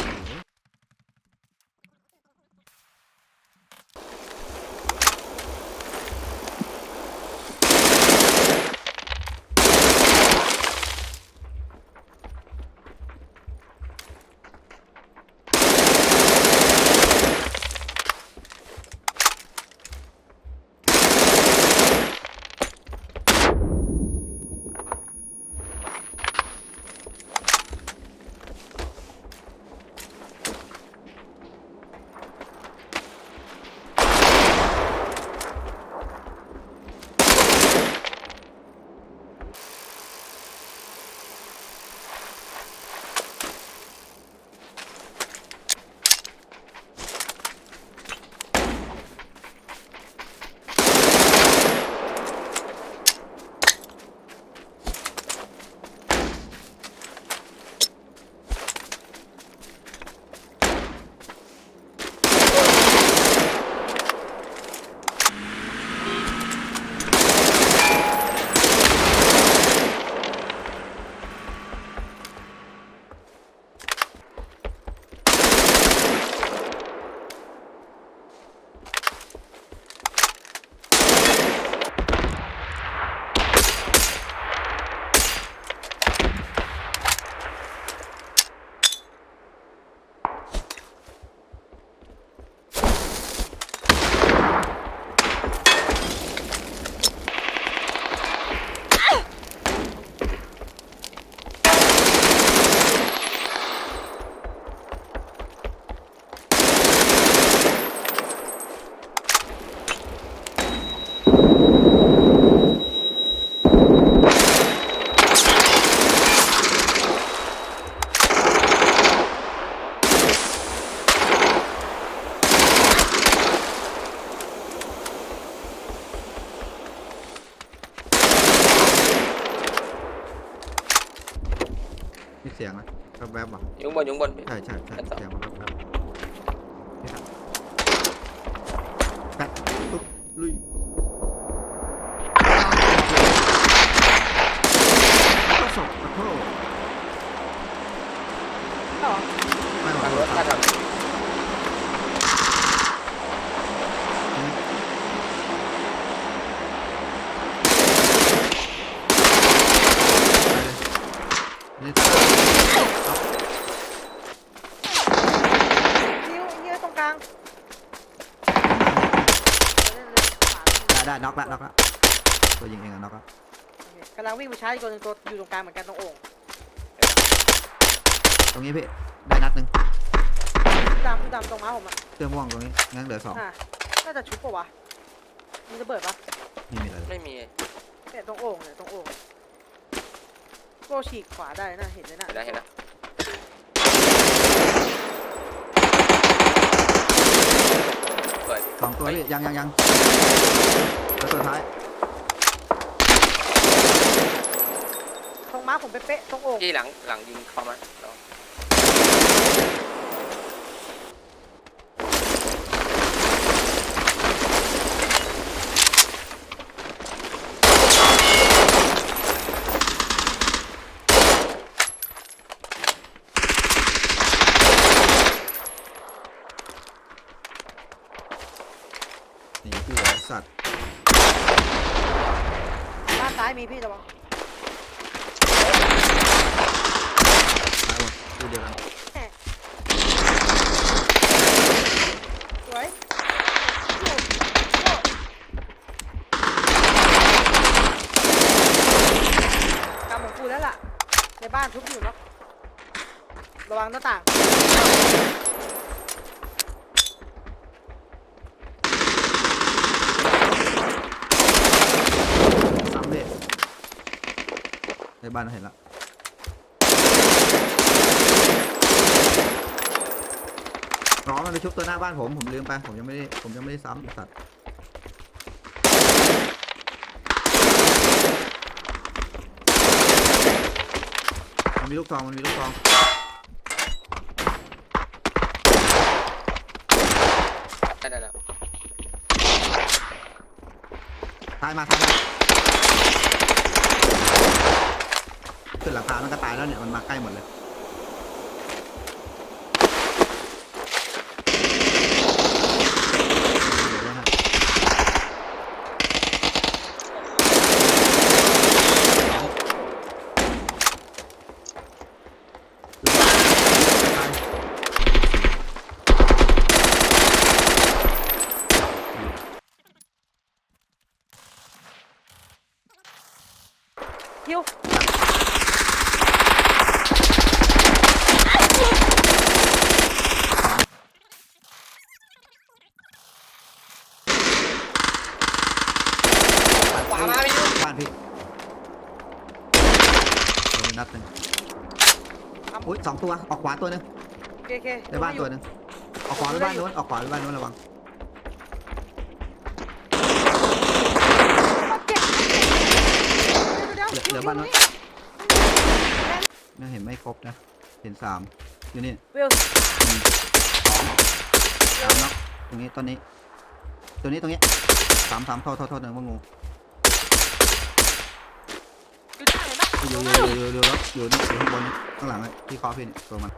Ah! แวบๆอะอยู่ข้างบนอยู่ข้างบนพี่ ใช่ใช่ใช่ชั้นสองเสียงมันแวบๆนี่ครับแปะปุ๊บลุยก็ศพขอโทษ ต่อ ไม่ขอ ทาง โท ร ษ ถ ค ถ้า รับ ทาง นี่ นิ้วนิ้วตรงกลางเล่นเลยขวาได้ได้น็อกละน็อกละตัวยิงเองอะน็อกละโอเคกำลังวิ่งไปชาร์จอีกตัวหนึ่งตัวอยู่ตรงกลางเหมือนกันตรงโอ่งตรงนี้พี่ได้นัดหนึ่งดำดำตรงม้าผมอะเสื้อม่วงตรงนี้งั้นเหลือสองอะน่าจะชุบปะวะมีระเบิดปะนี่มีอะไรเลยไม่มี เนี่ยตรงโอ่งเนี่ยตรงโอ่ง โกฉีกขวาได้นะเห็นเลยนะเห็นแล้วเห็นแล้วสวยสองตัวพี่ยังยังยังแล้วตัวท้ายตรงม้าผมเป๊ะๆตรงโอ่งพี่หลังหลังยิงเข้ามาเนี่พี่หัวสัตว์ด้านซ้ายมีพี่ระวังตายหมดตัวเดียวกันสวยกำของกูแล้วล่ะ ในบ้านทุบอยู่เนาะระวังหน้าต่าง สามพี่ใน บ้านเราเห็นละน้องมันไปชุบตัวหน้าบ้านผม ผมลืมไป ผมยังไม่ได้ ผมยังไม่ได้ซ้ำไอ้สัตว์มันมีลูกซอง มันมีลูกซองได้ได้แล้ว ตายมาตายมา ขึ้นหลังคามันก็ตายแล้วเนี่ยมันมาใกล้หมดเลยเดี๋ยวนะฮะตาย คิว ขวามาพี่ บ้านพี่โดนนัดหนึ่ง อุ้ยสองตัวออกขวาตัวหนึงโอเคโอเคในบ้านตัวหนึงออกขวาไปบ้านโน้นออกขวาไปบ้านโน้นระวังเจ็บเดี๋ยวเหลือเหลือบ้านโน้นน่าเห็นไม่ครบนะเห็นสามอยู่นี่วิวหนึ่งสองสามน็อกตรงนี้ตัวนี้ ตัวนี้ตรงนี้สามสามโทษโทษโทษหนึ่งว่างู อยู่ที่ไหนนะ อยู่อยู่อยู่อยู่อยู่แล้วอยู่นี่อยู่ข้างบนข้างหลังเลยที่คอพี่นี่ตัวมัน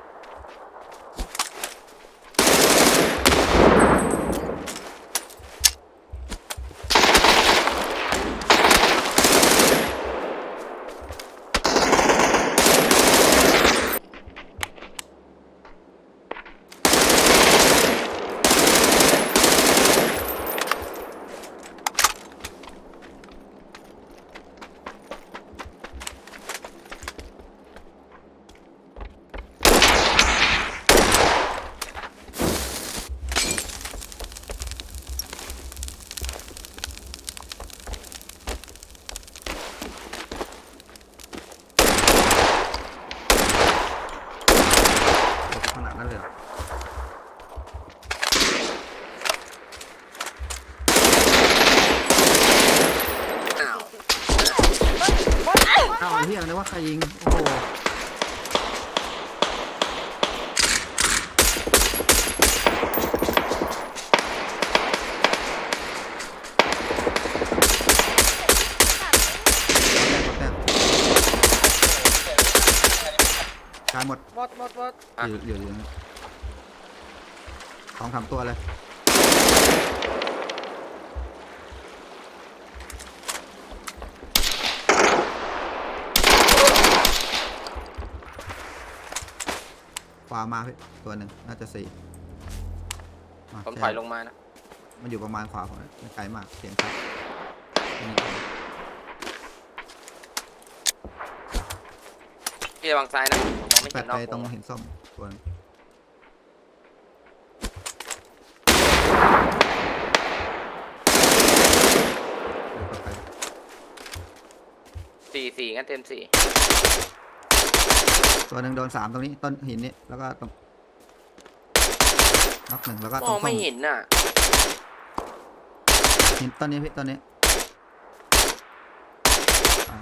เฮียนะว่าใครยิง โอ้โหแตกแตกตายหมดหมดหมดหมด เหลือเหลือเหลือสองสามตัวเลยามาพี่ตัวหนึ่งน่าจะสี่าผมแค่ถอยลงมานะมันอยู่ประมาณขวาผมนะไม่ไกลมากเสียงครับนี่พี่ระวังซ้ายนะผมมองไม่แปเห็ดนนอกไปตรงวงหินส้มตัวหนึงเดี๋ยวไปสี่สี่งั้นเต็มสี่ ตัวหนึ่งโดนสามตรงนี้ต้นหินนี้แล้วก็ตรงน็อกหนึ่งแล้วก็มตรองงส้ไม่มเห็นน่ะ หินต้นนี้พี่ต้นนี้อ่า